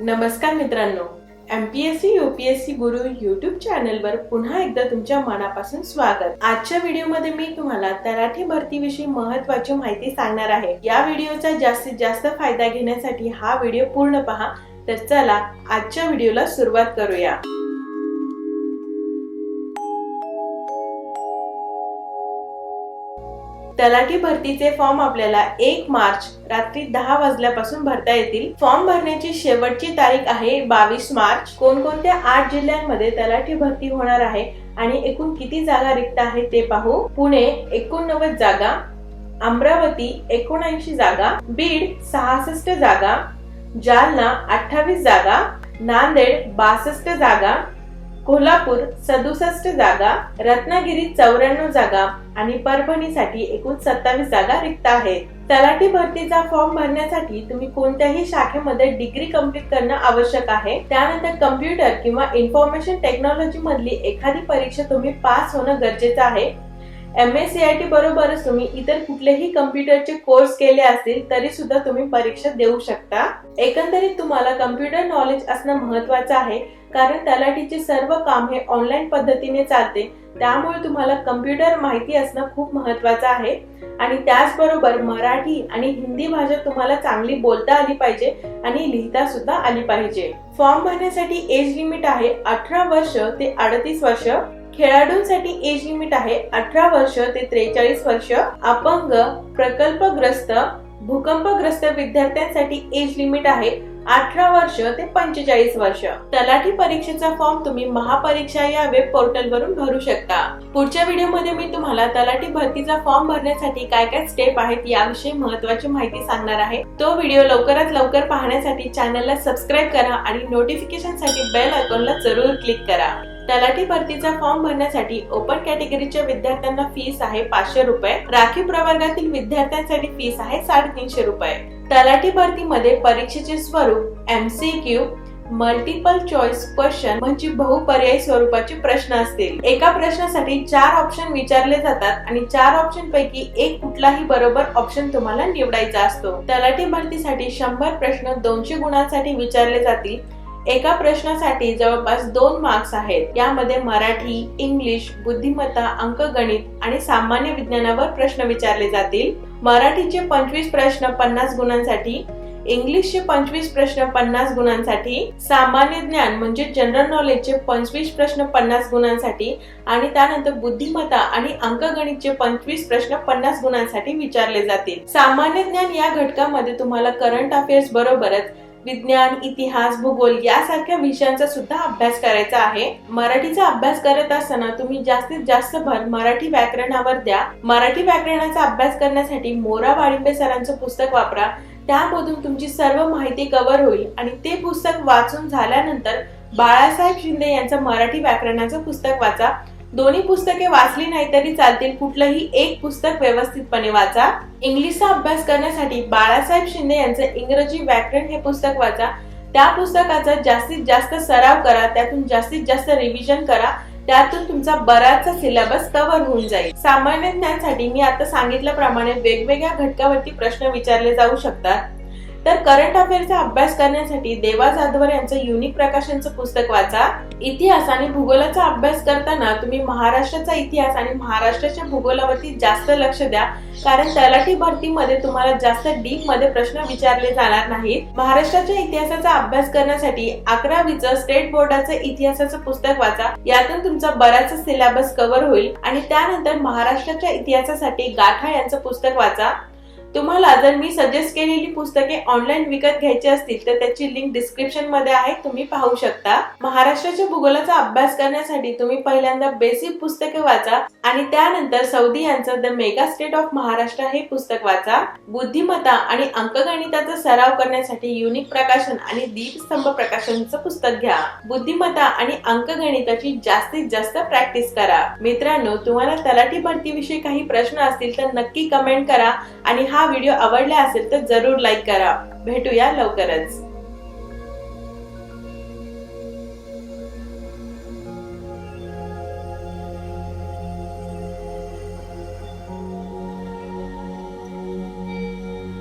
नमस्कार मित्रांनो. M P S C U P S C गुरु YouTube चॅनलवर पुन्हा एकदा तुमच्या मनापासून स्वागत. आजच्या व्हिडिओमध्ये मी तुम्हाला तलाठी भरतीविषयी महत्वाची माहिती सांगणार आहे. या व्हिडिओचा जास्तीत जास्त फायदा घेण्यासाठी हा व्हिडिओ पूर्ण पहा. तर चला आजच्या व्हिडिओला सुरुवात करूया. तलाठी भरतीचे फॉर्म आपल्याला एक मार्च रात्री दहा वाजल्यापासून भरता येतील. फॉर्म भरण्याची शेवटची तारीख आहे बावीस मार्च. कोणकोणत्या आठ जिल्ह्यांमध्ये तलाठी भरती होणार आहे आणि एकूण किती जागा रिक्त आहेत ते पाहू. पुणे एकोणनव्वद जागा. अमरावती एकोणऐंशी जागा. बीड सहासष्ट जागा. जालना अठ्ठावीस जागा. नांदेड बासष्ट जागा. कोल्हापूर सदुसष्ट जागा रत्नागिरी चौऱ्याण्णव जागा आणि परभणीसाठी एकूण सत्तावीस जागा रिक्त आहेत. तलाठी भरतीचा फॉर्म भरण्यासाठी तुम्ही कोणत्याही शाखेमध्ये डिग्री कंप्लीट करणं आवश्यक आहे. त्यानंतर कम्प्युटर किंवा इन्फॉर्मेशन टेक्नॉलॉजी मधली एखादी परीक्षा तुम्ही पास होणं गरजेचं आहे. M S C I T बरोबरच तुम्ही इतर कुठलेही कम्प्युटरचे कोर्स केले असतील तरी सुद्धा तुम्ही परीक्षा देऊ शकता. एकंदरीत तुम्हाला कम्प्युटर नॉलेज असणं महत्वाचं आहे कारण तलाठीचे सर्व काम हे ऑनलाईन पद्धतीने चालते. त्यामुळे तुम्हाला कम्प्युटर माहिती असणं खूप महत्वाचं आहे. आणि त्याचबरोबर मराठी आणि हिंदी भाषा तुम्हाला चांगली बोलता आली पाहिजे आणि लिहिता सुद्धा आली पाहिजे. फॉर्म भरण्यासाठी एज लिमिट आहे अठरा वर्ष ते अडतीस वर्ष. खेळाडूंसाठी एज लिमिट आहे अठरा वर्ष ते त्रेचाळीस वर्ष. अपंग प्रकल्पग्रस्त भूकंपग्रस्त विद्यार्थ्यांसाठी एज लिमिट आहे अठरा वर्ष ते पंचेचाळीस वर्ष. तलाठी परीक्षेचा फॉर्म तुम्ही महापरीक्षा या वेब पोर्टल वरून भरू शकता. पुढच्या व्हिडिओमध्ये मी तुम्हाला तलाठी भरतीचा फॉर्म भरण्यासाठी काय काय स्टेप आहेत याविषयी महत्वाची माहिती सांगणार आहे. तो व्हिडिओ लवकरात लवकर पाहण्यासाठी चॅनलला सबस्क्राईब करा आणि नोटिफिकेशनसाठी बेल आयकॉनला जरूर क्लिक करा. तलाठी भरतीचा फॉर्म भरण्यासाठी ओपन कॅटेगरीच्या विद्यार्थ्यांना फीस आहे पाचशे रुपये. राखीव प्रवर्गातील विद्यार्थ्यांसाठी फीस आहे साडेतीनशे रुपये. तलाठी भरतीमध्ये परीक्षेचे स्वरूप एमसीक्यू मल्टिपल चॉईस क्वेश्चन म्हणजे बहुपर्यायी स्वरूपाचे प्रश्न असतील. एका प्रश्नासाठी चार ऑप्शन विचारले जातात आणि चार ऑप्शन पैकी एक कुठलाही बरोबर ऑप्शन तुम्हाला निवडायचा असतो. तलाठी भरतीसाठी शंभर प्रश्न दोनशे गुणांसाठी विचारले जातील. एका प्रश्नासाठी जवळपास दोन मार्क्स आहेत. यामध्ये मराठी इंग्लिश बुद्धिमत्ता अंकगणित आणि सामान्य विज्ञानावर प्रश्न विचारले जातील. मराठीचे पंचवीस प्रश्न पन्नास गुणांसाठी इंग्लिशचे पंचवीस प्रश्न पन्नास गुणांसाठी सामान्य ज्ञान म्हणजे जनरल नॉलेजचे पंचवीस प्रश्न पन्नास गुणांसाठी आणि त्यानंतर बुद्धिमत्ता आणि अंकगणितचे पंचवीस प्रश्न पन्नास गुणांसाठी विचारले जातील. सामान्य ज्ञान या घटकामध्ये तुम्हाला करंट अफेअर्स बरोबरच विज्ञान इतिहास भूगोल यासारख्या विषयांचा सुद्धा अभ्यास करायचा आहे. मराठीचा अभ्यास करत असताना तुम्ही जास्तीत जास्त भर मराठी व्याकरणावर द्या. मराठी व्याकरणाचा अभ्यास करण्यासाठी मोरा वाळिंबे सरांचं पुस्तक वापरा. त्यामधून तुमची सर्व माहिती कव्हर होईल आणि ते पुस्तक वाचून झाल्यानंतर बाळासाहेब शिंदे यांचं मराठी व्याकरणाचं पुस्तक वाचा. दोन्ही पुस्तके वाचली नाही तरी चालतील. कुठलंही एक पुस्तक व्यवस्थितपणे वाचा. इंग्लिशचा अभ्यास करण्यासाठी बाळासाहेब शिंदे यांचं इंग्रजी व्याकरण हे पुस्तक वाचा. त्या पुस्तकाचा जास्तीत जास्त सराव करा. त्यातून जास्तीत जास्त रिव्हिजन करा. त्यातून तुमचा बराचसा सिलेबस कव्हर होऊन जाईल. सामान्य ज्ञानसाठी मी आता सांगितल्याप्रमाणे वेगवेगळ्या घटकावरती प्रश्न विचारले जाऊ शकतात. तर करंट अफेअरचा अभ्यास करण्यासाठी देवा जाधवर यांचं युनिक प्रकाशनचं पुस्तक वाचा. इतिहास आणि भूगोलाचा अभ्यास करताना तुम्ही महाराष्ट्राचा इतिहास आणि महाराष्ट्राच्या भूगोलावरती जास्त लक्ष द्या. कारण तलाठी भरतीमध्ये तुम्हाला जास्त डीपमध्ये प्रश्न विचारले जाणार नाहीत. महाराष्ट्राच्या इतिहासाचा अभ्यास करण्यासाठी अकरावीचं स्टेट बोर्डाचं इतिहासाचं पुस्तक वाचा. यातून तुमचा बराचसा सिलेबस कव्हर होईल. आणि त्यानंतर महाराष्ट्राच्या इतिहासासाठी गाठा यांचं पुस्तक वाचा. तुम्हाला जर मी सजेस्ट केलेली पुस्तके ऑनलाईन विकत घ्यायची असतील तर त्याची लिंक डिस्क्रिप्शनमध्ये आहे तुम्ही पाहू शकता. महाराष्ट्राच्या भूगोलाचा अभ्यास करण्यासाठी तुम्ही पहिल्यांदा बेसिक पुस्तके वाचा आणि त्यानंतर सौदी यांचं the mega state of Maharashtra हे पुस्तक वाचा. बुद्धिमत्ता आणि अंकगणिताचा सराव करण्यासाठी युनिक प्रकाशन आणि दीपस्तंभ प्रकाशनचं पुस्तक घ्या. बुद्धिमत्ता आणि अंकगणिताची जास्तीत जास्त प्रॅक्टिस करा. मित्रांनो तुम्हाला तलाठी भरतीविषयी काही प्रश्न असतील तर नक्की कमेंट करा आणि हा हा व्हिडिओ आवडला असेल तर जरूर लाईक करा. भेटूया लवकरच.